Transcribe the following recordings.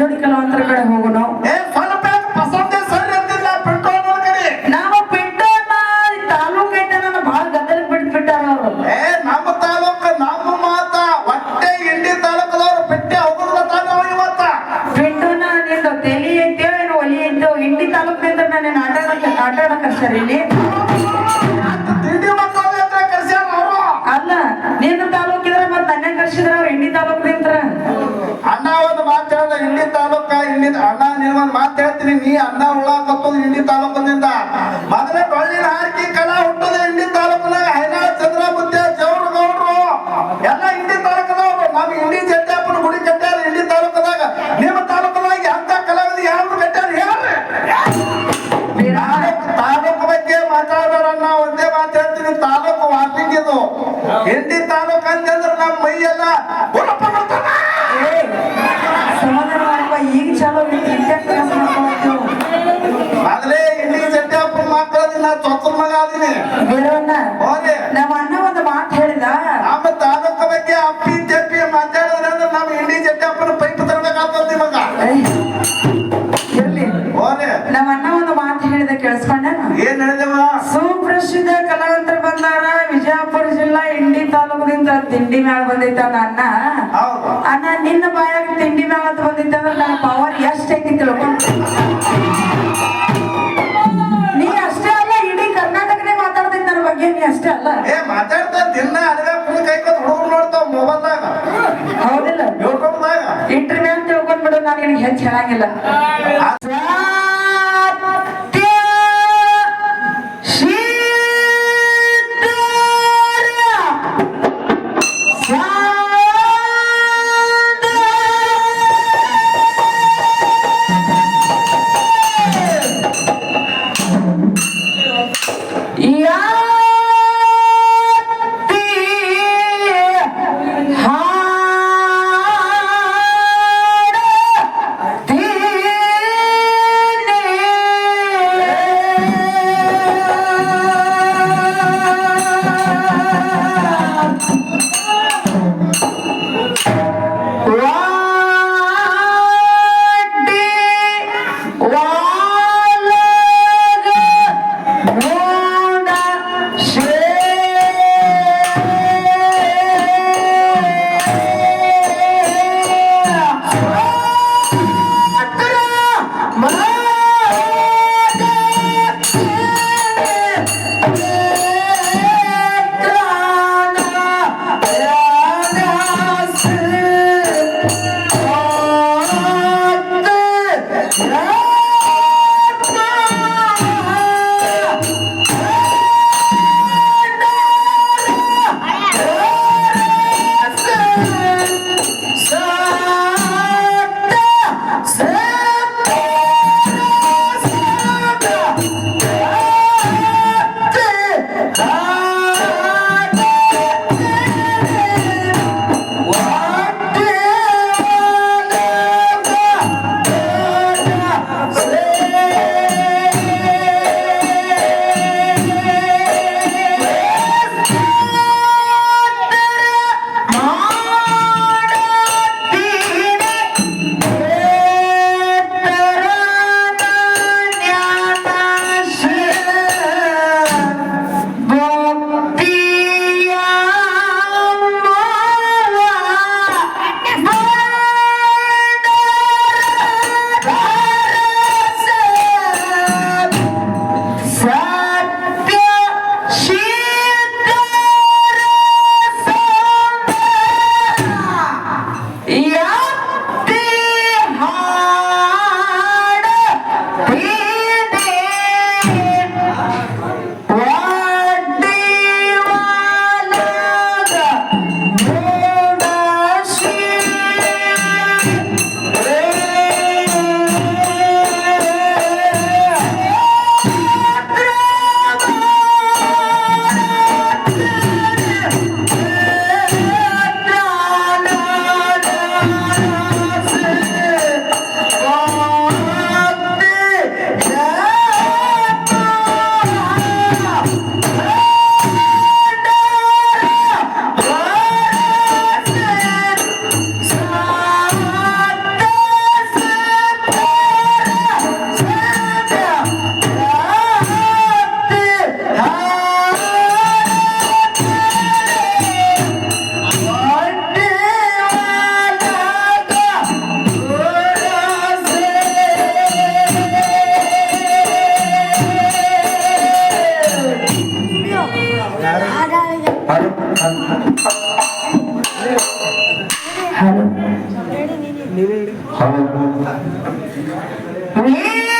ಜೋಡಿ ಕಲಾವಂತರ ಕಡೆ ಹೋಗಿ ಪ್ರಸಿದ್ಧ ಕಲಾವಂತರ ಬಂದಾರ. ವಿಜಯಪುರ ಜಿಲ್ಲಾ ಇಂಡಿ ತಾಲ್ಲೂಕಿನಿಂದ ತಿಂಡಿ ಮ್ಯಾಲ ಬಂದೈತ ಅನ್ನ? ಅಣ್ಣ ನಿನ್ನ ಬಾಯಾಗ ತಿಂಡಿ ಮ್ಯಾಲ ಅಂತ ಬಂದಿದ್ದ ಅಂದ್ರೆ ನನ್ನ ಪವರ್ ಎಷ್ಟು ಐತಿತ್ತಲ್ಲ ನೀ ಅಷ್ಟೇ ಅಲ್ಲ ಇಡೀ ಕರ್ನಾಟಕನೇ ಮಾತಾಡ್ತೈತಿ ನನ್ನ ಬಗ್ಗೆ ನೀ ಅಷ್ಟೇ ಅಲ್ಲ. ಏ ಮಾತಾಡ್ತಾ ದಿನ ಅದ್ರ ಫುಲ್ ಕೈ ನೋಡ್ತಾವ ಮೊಬೈಲ್ದಾಗ. ಹೌದಿಲ್ಲ. ತಿಳ್ಕೊಂಡಾಗ ಇಂಟರ್ನೆಟ್ ತಿಳ್ಕೊಂಡ್ಬಿಡು ನಾನು ಹೆಚ್ಚು ಹೇಳಂಗಿಲ್ಲ. 하늘 하늘 하늘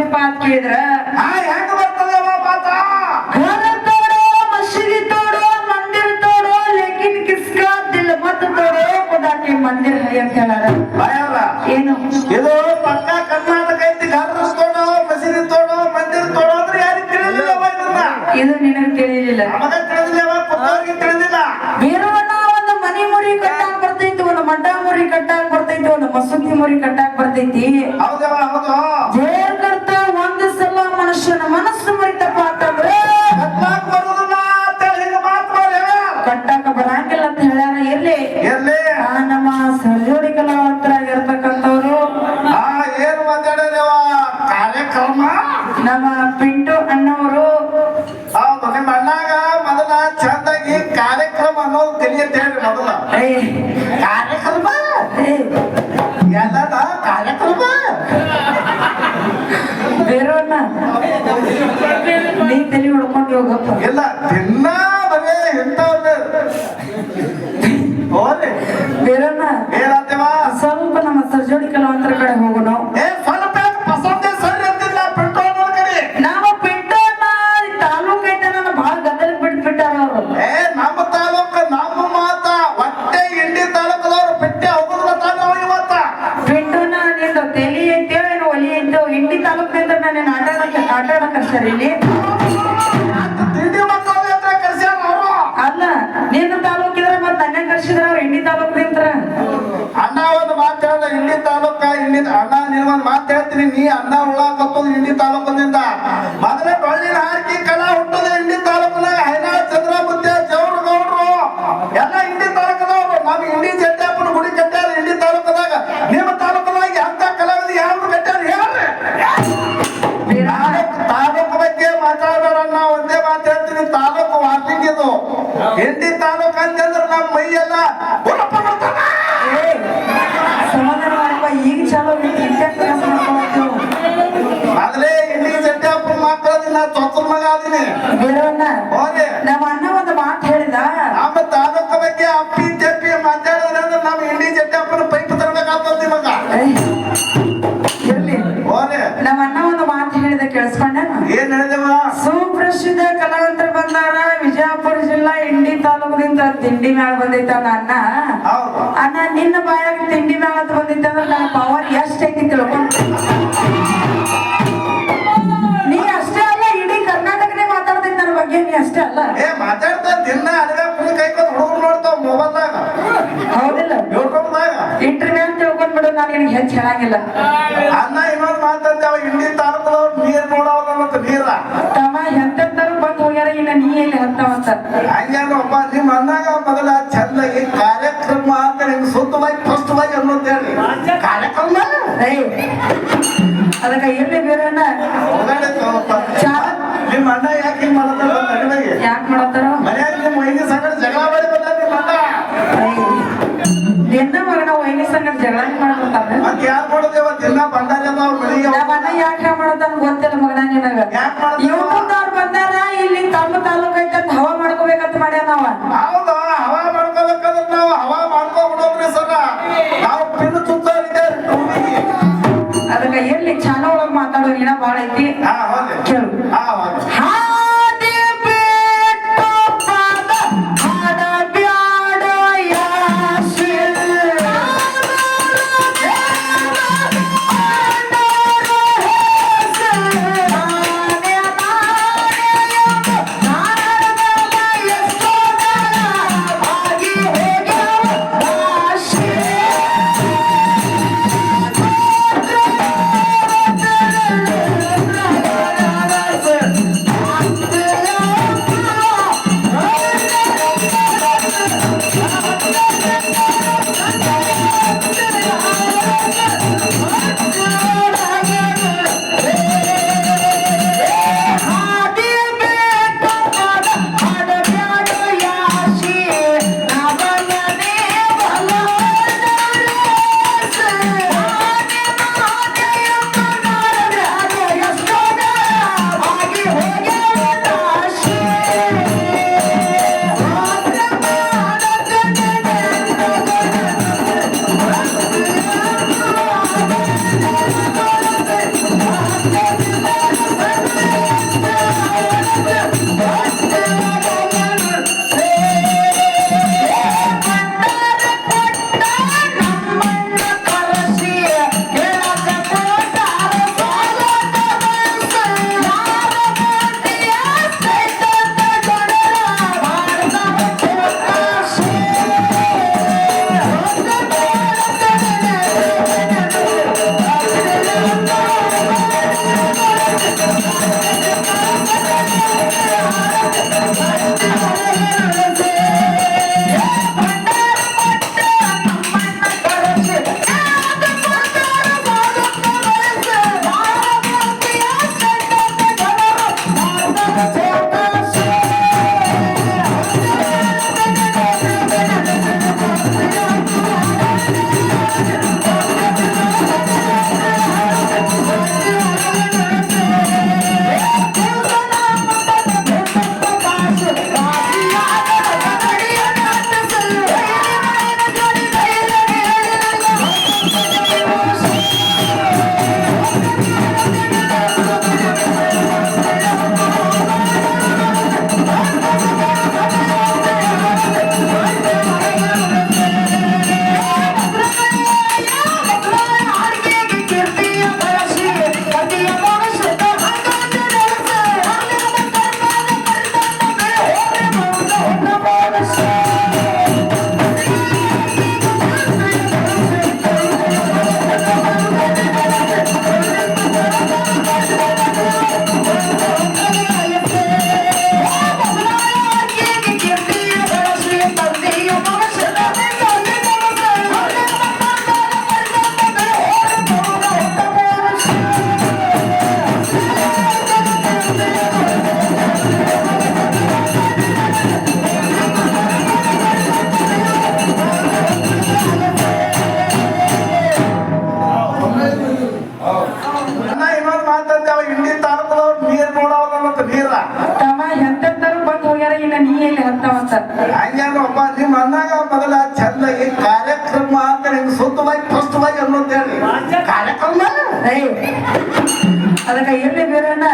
ಏನಪ್ಪ ಅಂತ ಕೇಳಿದ್ರ ಹಾ ಹೆಂಗ್ ಬರ್ತದ ಪಾತ? ಘರ ತೋಡೋ ಮಸೀದಿ ತೋಡೋ ಮಂದಿರ ತೋಡೋ ಲೇಕಿನ್ ಕಿಸ್ಕ ದಿಲ್ ಮತ್ ತೋಡೋ ಕುದಾಕಿ ಮಂದಿರ ಅಂತ ಹೇಳಾರ ಏನು? ಇದು ಪಕ್ಕ ಕರ್ನಾಟಕ ಐತಿ ಘರ ತೋಡೋ ಮಸೀದಿ ತೋಡೋ ಮಂದಿರ ತೋಡೋ ಅಂದ್ರೆ ಯಾರಿಗ್ ತಿಳಿದಿಲ್ಲ ಇದು ನಿನಗ್ ತಿಳಿಲಿಲ್ಲ ನಮಗ ತಿಳಿದಿಲ್ಲ ಕುತ್ತವ್ರಿಗೆ ತಿಳಿದಿಲ್ಲ. ಬೀರವಣ್ಣ ಒಂದು ಮನಿ ಮುರಿ ಕಟ್ಟಾಕ್ ಬರ್ತೈತಿ ಒಂದು ಮಡ್ಡ ಮುರಿ ಕಟ್ಟಾಕ್ ಬರ್ತೈತಿ ಒಂದು ಮಸೂತಿ ಮುರಿ ಕಟ್ಟಾಕ್ ಬರ್ತೈತಿ. ನಮ್ಮ ಸರ್ಜೋಡಿ ಕಲಾವಂತರಾಗಿರ್ತಕ್ಕಂಥವ್ರು ಆ ಏನು ಮಾತಾಡ್ಯಾವ ಕಾರ್ಯಕ್ರಮ? ನಮ್ಮ ಪಿಂಟು ಅಣ್ಣವರು. ಹೌದು ನಿಮ್ಮ ಅಣ್ಣಾಗ ಮೊದಲ ಚಂದಾಗಿ ಕಾರ್ಯಕ್ರಮ ಅನ್ನೋದು ತಿಳಿಯತ್ತೆ ಹೇಳಿ ಮೊದಲ ಕಾರ್ಯಕ್ರಮ? ಎಲ್ಲದ ಕಾರ್ಯಕ್ರಮ? ಬೇರವನ್ನ ನೀ ತಲೆ ಹೊಡ್ಕೊಂಡು ಹೋಗಪ್ಪ. ಇಲ್ಲ ದಿನ ಬರೇ ಇಂಥವ್ರು ಏ ನಮ್ಮ ತಾಲೂಕ ನಮ್ಮ ಮಾತ ಹೊಟ್ಟೆ ಇಂಡಿ ತಾಲೂಕದವ್ರು ಬಿಟ್ಟೆ ಹೋಗುದ್ರ ತಾನು ಇವತ್ತ. ಪಿಂಟುನ ನಿಂದು ತಲಿ ಐತೋ ಏನು ಒಲಿ ಐತೋ ಇಂಡಿ ತಾಲೂಕಿನಿಂದ ನಾನು ಇಲ್ಲಿ? ತಿಂಡಿ ಮಕ್ಕಳ ಹತ್ರ ಕರ್ಸ್ಯಾರ ಅವರು? ಅಲ್ಲ ನಿನ್ನ ತಾಲೂಕಿದ್ರೆ ಮತ್ತೆ ನನ್ನ ಕರ್ಸಿದ್ರ ಅವ್ರು ಇಂಡಿ ತಾಲೂಕಿನಿಂದ ಅಣ್ಣ ಒಂದು ಮಾತು ಹೇಳ್ದ ಇಂಡಿ ತಾಲೂಕ ಇಂಡಿ ಅಣ್ಣ ನೀನ್ ಒಂದ್ ಮಾತು ಹೇಳ್ತೀನಿ ನೀ ಅಣ್ಣ ಉಳ್ಳಾಕತ್ತದ ಇಂಡಿ ತಾಲೂಕಿನಿಂದ. ಮೊದಲೇ ಬಳ್ಳಿನ ಹಾಕಿ ಇಂಡಿ ತಾಲೂಕು ಅಂತಂದ್ರೆ ನಮ್ಮ ಮೈಯೆಲ್ಲ ತಿಂಡಿ ಮ್ಯಾಲ ಬಂದೈತ ಅನ್ನ ಅಣ್ಣ? ಹೌದು. ಅಣ್ಣ ನಿನ್ನ ಬಾಯಾಗ ತಿಂಡಿ ಮ್ಯಾಲ ಅಂತ ಬಂದಿತ್ತ ಅಂದ್ರೆ ನನ್ನ ಪವರ್ ಎಷ್ಟ್ ಐತಿ ತಿಳ್ಕೊಂಡು ನೀ ಅಷ್ಟೇ ಅಲ್ಲ ಇಡೀ ಕರ್ನಾಟಕನೇ ಮಾತಾಡ್ತೈತಿ ನನ್ನ ಬಗ್ಗೆ ನೀ ಅಷ್ಟೇ ಅಲ್ಲ. ಏ ಮಾತಾಡ್ತಾ ದಿನ ಅಡಗ ಕುಡಿ ಕೈ ಕೊಟ್ಟು ಹುಡುಗರು ನೋಡ್ತಾವ ಮೊಬೈಲ್ದಾಗ ಹೌದಿಲ್ಲ. ಯೂಟ್ಯೂಬ್ದಾಗ ಇಂಟರ್ವ್ಯೂ ತಿಳ್ಕೊಂಡ್ಬಿಡು ನಾನು ನಿನಗೆ ಹೆಚ್ಚು ಹೇಳಂಗಿಲ್ಲ. ಅನ್ನ ಇನ್ನೊಂದು ಮಾತಾಡ್ತಾವ ಇಂಡಿ ಅದಕ್ಕೆ ಎಲ್ಲಿ ಬೇರೆ ನಿಮ್ಮ ಅಣ್ಣ ಯಾಕೆ ಹಿಂಗ್ ಮಾಡ್ತಾರ ಯಾಕೆ ಮಾಡತ್ತಾರ? ಮನ್ಯಾಗ ನಿಮ್ಮ ವೈದ್ಯ ಸಂಗಡ ಜಗಳ ಮಾಡಿ ಬಂದ ನಿಮ್ಮ ಅಣ್ಣ. ನಿನ್ನ ಮಗನ ಸಂಗಡ ಜಗಳ பண்றீங்கன்னா பால் ಬಾಗಿ ಅನ್ನೋದು ಹೇಳಿ. ಕಾರ್ಯಕ್ರಮ ಅದಕ್ಕೆ ಎಲ್ಲಿ ಬೇರೆನ